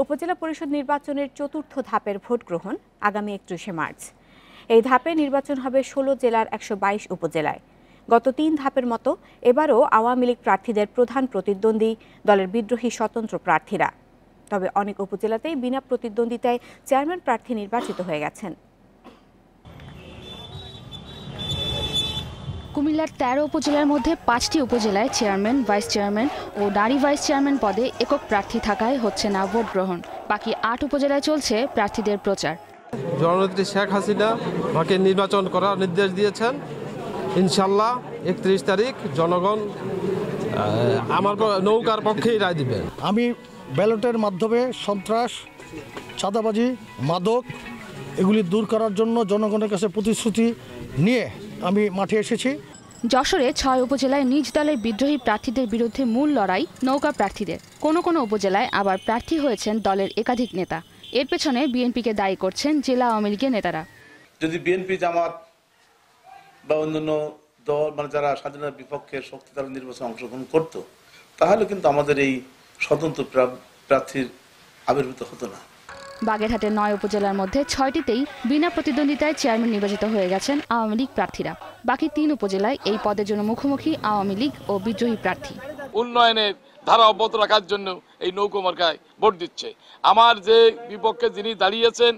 উপজেলা পরিষদ নির্বাচনের চতুর্থ ধাপের ভোট গ্রহণ আগামী একত্রিশে মার্চ। এই ধাপে নির্বাচন হবে ষোলো জেলার একশো বাইশ উপজেলায়। গত তিন ধাপের মতো এবারও আওয়ামী লীগ প্রার্থীদের প্রধান প্রতিদ্বন্দ্বী, দলের বিদ্রোহী স্বতন্ত্র প্রার্থীরা। তবে অনেক উপজেলাতেই বিনা প্রতিদ্বন্দ্বিতায় চেয়ারম্যান প্রার্থী নির্বাচিত হয়ে গেছেন। কুমিল্লার তেরো উপজেলার মধ্যে পাঁচটি উপজেলায় চেয়ারম্যান ভাইস চেয়ারম্যান ও নারী ভাইস চেয়ারম্যান পদে একক প্রার্থী থাকায় হচ্ছে না ভোট গ্রহণ। বাকি আট উপজেলায় চলছে প্রার্থীদের প্রচার। জননেত্রী শেখ হাসিনা আমাকে নির্বাচন করার নির্দেশ দিয়েছেন। ইনশাল্লাহ একত্রিশ তারিখ জনগণ আমার নৌকার পক্ষেই রায় দিবেন আমি ব্যালটের মাধ্যমে সন্ত্রাস চাঁদাবাজি মাদক এগুলি দূর করার জন্য জনগণের কাছে প্রতিশ্রুতি নিয়ে আমি মাঠে এসেছি। যশোরে ছয় উপজেলায় নিজ দলের বিদ্রোহী প্রার্থীদের বিরুদ্ধে মূল লড়াই নৌকা প্রার্থীদের। কোনো কোনো উপজেলায় আবার প্রার্থী হয়েছেন দলের একাধিক নেতা। এর পেছনে বিএনপিকে দায়ী করছেন জেলা আওয়ামী লীগের নেতারা। যদি বিএনপি জামাত বা অন্যান্য দল মানে যারা স্বাধীনতার বিপক্ষে শক্তি তারা নির্বাচনে অংশগ্রহণ করত তাহলে কিন্তু আমাদের এই স্বতন্ত্র প্রা- প্রার্থীর আবির্ভূত হতো না। বাগেরহাটের নয় উপজেলার মধ্যে ছয়টিতেই বিনা প্রতিদ্বন্দ্বিতায় চেয়ারম্যান নির্বাচিত হয়ে গেছেন আওয়ামী লীগ প্রার্থীরা। বাকি তিন উপজেলায় এই পদের জন্য মুখোমুখি আওয়ামী লীগ ও বিদ্রোহী প্রার্থী। উন্নয়নের ধারা অব্যাহত রাখার জন্য এই নৌকো মার্কায় ভোট দিচ্ছে। আমার যে বিপক্ষে যিনি দাঁড়িয়েছেন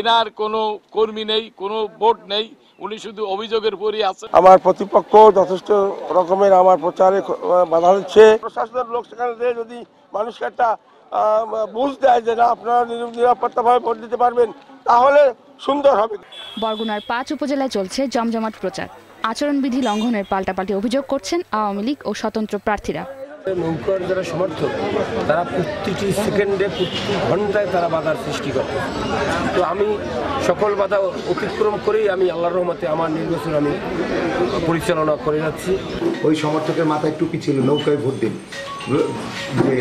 এনার কোনো কর্মী নেই কোনো ভোট নেই উনি শুধু অভিযোগের উপরই আছেন। আমার প্রতিপক্ষ যথেষ্ট রকমের আমার প্রচারে বাধা দিচ্ছে। প্রশাসনের লোক সেখানে যদি মানুষকে একটা বুঝ দেয় যে না আপনারা নির- নিরাপত্তাভাবে ভোট দিতে পারবেন তাহলে সুন্দর হবে। বরগুনার পাঁচ উপজেলায় চলছে জমজমাট প্রচার। আচরণবিধি লঙ্ঘনের পাল্টাপাল্টি অভিযোগ করছেন আওয়ামী লীগ ও স্বতন্ত্র প্রার্থীরা। নৌকার যারা সমর্থক তারা প্রতিটি সেকেন্ডে প্রতি ঘন্টায় তারা বাধার সৃষ্টি করে। তো আমি সকল বাধা অতিক্রম করেই আমি আল্লাহর রহমতে আমার নির্বাচন আমি পরিচালনা করে যাচ্ছি। ওই সমর্থকের মাথায় টুপি ছিল নৌকায় ভোট দিন। যে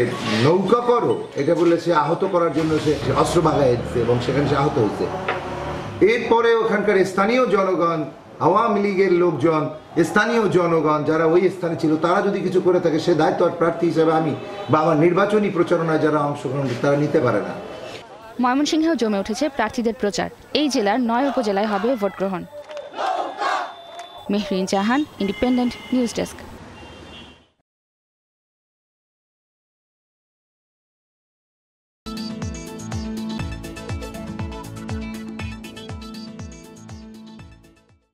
নৌকা করো, এটা বলে সে আহত করার জন্য সে অস্ত্র বাগায় এবং সেখানে সে আহত হয়েছে। এরপরে ওখানকার স্থানীয় জনগণ, আওয়ামী লীগের লোকজন, স্থানীয় জনগণ যারা ওই স্থানে ছিল, তারা যদি কিছু করে থাকে, সে দায়িত্ব আর প্রার্থী হিসেবে আমি বা আমার নির্বাচনী প্রচারণায় যারা অংশগ্রহণ তারা নিতে পারে না। ময়মনসিংহেও জমে উঠেছে প্রার্থীদের প্রচার। এই জেলার নয় উপজেলায় হবে ভোট গ্রহণ Mehrin Jahan independent news desk